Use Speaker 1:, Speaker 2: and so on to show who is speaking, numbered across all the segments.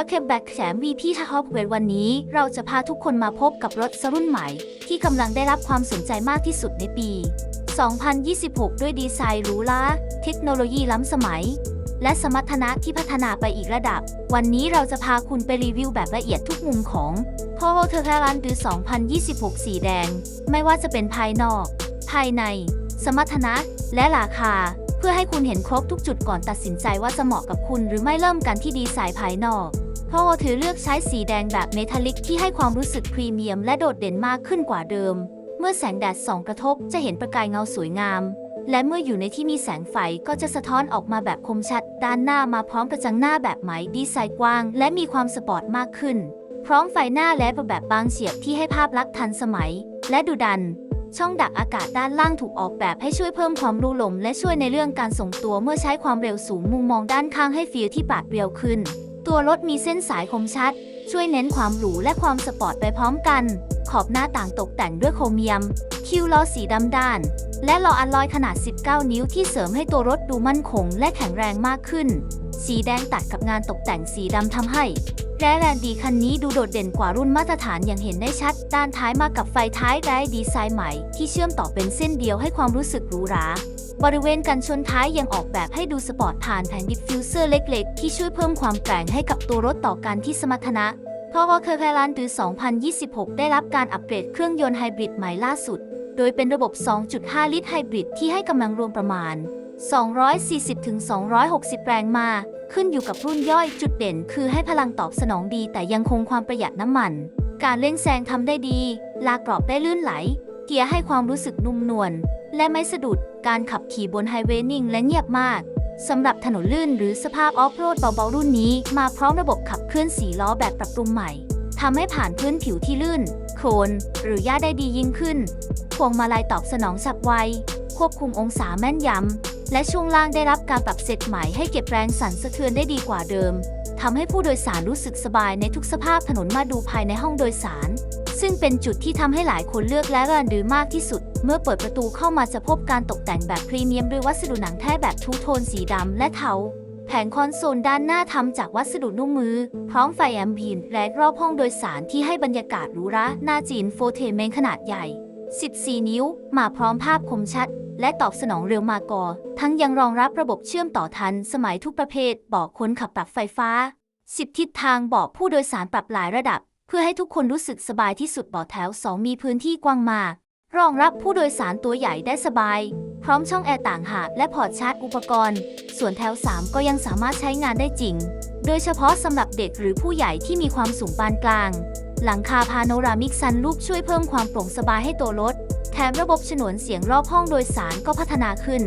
Speaker 1: แล้วเคปแบ็กแถม VP ทฮอปเววันนี้ เราจะพาทุกคนมาพบกับรถรุ่นใหม่ ที่กำลังได้รับความสนใจมากที่สุดในปี 2026 ด้วยดีไซน์หรูหราเทคโนโลยีล้ำสมัย และสมรรถนะที่พัฒนาไปอีกระดับ วันนี้เราจะพาคุณไปรีวิวแบบละเอียดทุกมุมของ p o l o t e r r a n หรือ2026 สีแดง ไม่ว่าจะเป็นภายนอก ภายใน สมรรถนะและราคาเพื่อให้คุณเห็นครบทุกจุดก่อนตัดสินใจว่าจะเหมาะกับคุณหรือไม่เริ่มกันที่ดีไซน์ภายนอก พราะว่าถือเลือกใช้สีแดงแบบเมทัลลิกที่ให้ความรู้สึกพรีเมียมและโดดเด่นมากขึ้นกว่าเดิม เมื่อแสงแดดส่องกระทบจะเห็นประกายเงาสวยงาม และเมื่ออยู่ในที่มีแสงไฟก็จะสะท้อนออกมาแบบคมชัด ด้านหน้ามาพร้อมกระจังหน้าแบบไหมดีไซน์กว้าง และมีความสปอร์ตมากขึ้น พร้อมไฟหน้าและแบบบางเฉียบที่ให้ภาพลักษณ์ทันสมัย และดุดัน ช่องดักอากาศด้านล่างถูกออกแบบให้ช่วยเพิ่มความรูลม และช่วยในเรื่องการส่งตัวเมื่อใช้ความเร็วสูงมุมมองด้านข้างให้ฟีลที่ปาดเรียวขึ้น ตัวรถมีเส้นสายคมชัด ช่วยเน้นความหรูและความสปอร์ตไปพร้อมกัน ขอบหน้าต่างตกแต่งด้วยโครเมียม คิ้วล้อสีดำด้าน และล้ออัลลอยขนาด 19 นิ้วที่เสริมให้ตัวรถดูมั่นคงและแข็งแรงมากขึ้น สีแดงตัดกับงานตกแต่งสีดำทำให้แร่แรงดีคันนี้ดูโดดเด่นกว่ารุ่นมาตรฐานอย่างเห็นได้ชัด ด้านท้ายมากับไฟท้ายได้ดีไซน์ใหม่ ที่เชื่อมต่อเป็นเส้นเดียวให้ความรู้สึกหรูหรา บริเวณกันชนท้ายยังออกแบบให้ดูสปอร์ตผ่านแผงดิฟฟิวเซอร์เล็กๆ ที่ช่วยเพิ่มความแกร่งให้กับตัวรถต่อการที่สมรรถนะ เพราะว่าเคอร์แพลันหรือ 2026 ได้รับการอัปเกรดเครื่องยนต์ไฮบริดใหม่ล่าสุด โดยเป็นระบบ 2.5 ลิตรไฮบริดที่ให้กำลังรวมประมาณ 240-260 แรงม้าขึ้นอยู่กับรุ่นย่อยจุดเด่น คือให้พลังตอบสนองดี แต่ยังคงความประหยัดน้ำมัน การเร่งแซงทำได้ดี ลากรอบได้ลื่นไหล เกียร์ให้ความรู้สึกนุ่มนวล และไม่สะดุด การขับขี่บนไฮเวย์นิ่งและเงียบมากสำหรับถนนลื่นหรือสภาพออฟโรดเบาๆรุ่นนี้ มาพร้อมระบบขับเคลื่อนสีล้อแบบปรับปรุงใหม่ทำให้ผ่านพื้นผิวที่ลื่น โคลน หรือหญ้าได้ดียิ่งขึ้น พวงมาลัยตอบสนองฉับไว ควบคุมองศาแม่นยำ และช่วงล่างได้รับการปรับเซตใหม่ให้เก็บแรงสั่นสะเทือนได้ดีกว่าเดิมทำให้ผู้โดยสารรู้สึกสบายในทุกสภาพถนนมาดูภายในห้องโดยสาร ซึ่งเป็นจุดที่ทำให้หลายคนเลือกและรันดือมากที่สุด เมื่อเปิดประตูเข้ามาจะพบการตกแต่งแบบพรีเมียมด้วยวัสดุหนังแท้แบบทูโทนสีดำและเทาแผงคอนโซลด้านหน้าทำจากวัสดุนุ่มมือ พร้อมไฟแอมเบียนและรอบห้องโดยสารที่ให้บรรยากาศหรูหราหน้าจีนโฟเทเมนขนาดใหญ่ 14 นิ้ว มาพร้อมภาพคมชัด และตอบสนองเร็วมากอ ทั้งยังรองรับระบบเชื่อมต่อทัน สมัยทุกประเภทบาะคนขับปรับไฟฟ้า 10 ทิศทางบาะผู้โดยสารปรับหลายระดับ พื่อให้ทุกคนรู้สึกสบายที่สุดเบาะแถว 2 มีพื้นที่กว้างมาก รองรับผู้โดยสารตัวใหญ่ได้สบาย พร้อมช่องแอร์ต่างหากและพอร์ตชาร์จอุปกรณ์ ส่วนแถว 3 ก็ยังสามารถใช้งานได้จริง โดยเฉพาะสำหรับเด็กหรือผู้ใหญ่ที่มีความสูงปานกลาง หลังคาพาโนรามิกซันรูปช่วยเพิ่มความโปร่งสบายให้ตัวรถ แถมระบบฉนวนเสียงรอบห้องโดยสารก็พัฒนาขึ้น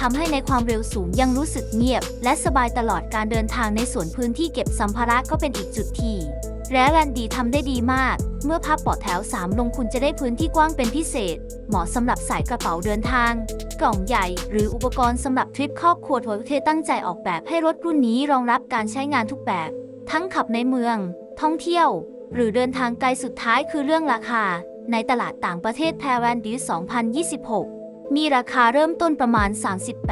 Speaker 1: ทำให้ในความเร็วสูงยังรู้สึกเงียบ และสบายตลอดการเดินทางในส่วนพื้นที่เก็บสัมภาระก็เป็นอีกจุดที่ แรแรนดีทำได้ดีมาก เมื่อพับเบาะแถว 3 ลงคุณจะได้พื้นที่กว้างเป็นพิเศษ เหมาะสำหรับใส่กระเป๋าเดินทาง กล่องใหญ่ หรืออุปกรณ์สำหรับทริปครอบครัวโทยเทตั้งใจออกแบบให้รถรุ่นนี้รองรับการใช้งานทุกแบบ ทั้งขับในเมือง ท่องเที่ยว หรือเดินทางไกลสุดท้ายคือเรื่องราคา ในตลาดต่างประเทศแพรแวนดี2026 มีราคาเริ่มต้นประมาณ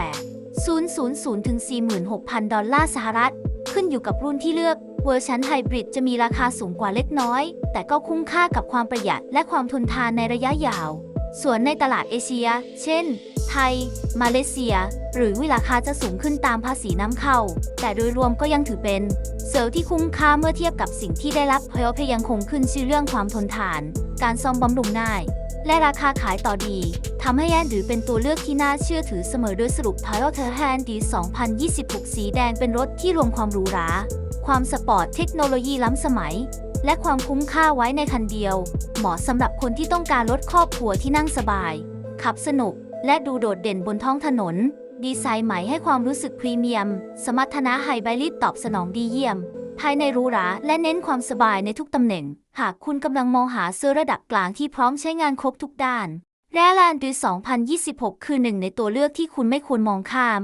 Speaker 1: 38 000ถึง46,000 ดอลลาร์สหรัฐ ขึ้นอยู่กับรุ่นที่เลือก เวอร์ชันไฮบริดจะมีราคาสูงกว่าเล็กน้อย แต่ก็คุ้มค่ากับความประหยัดและความทนทานในระยะยาว ส่วนในตลาดเอเชีย เช่น ไทย มาเลเซีย หรือวิราคาจะสูงขึ้นตามภาษีน้ำเข้า แต่โดยรวมก็ยังถือเป็น เซลล์ที่คุ้มค่าเมื่อเทียบกับสิ่งที่ได้รับเพราะเพยังคงขึ้นชื่อเรื่องความทนทาน การซ่อมบำรุงง่าย และราคาขายต่อดีทำให้แอนดือเป็นตัวเลือกที่น่าเชื่อถือเสมอโดยสรุป Toyota h a n d y 2026 สีแดงเป็นรถที่รวมความหรูหรา ความสปอร์ตเทคโนโลยีล้ำสมัย และความคุ้มค่าไว้ในคันเดียว เหมาะสำหรับคนที่ต้องการรถครอบครัวที่นั่งสบาย ขับสนุก และดูโดดเด่นบนท้องถนน ดีไซน์ใหม่ให้ความรู้สึกพรีเมียม สมรรถนะไฮบริดตอบสนองดีเยี่ยม ภายในหรูหราและเน้นความสบายในทุกตำแหน่ง หากคุณกำลังมองหาเสื้อระดับกลางที่พร้อมใช้งานครบทุกด้านแร่แลนดู2026 คือหนึ่งในตัวเลือกที่คุณไม่ควรมองข้าม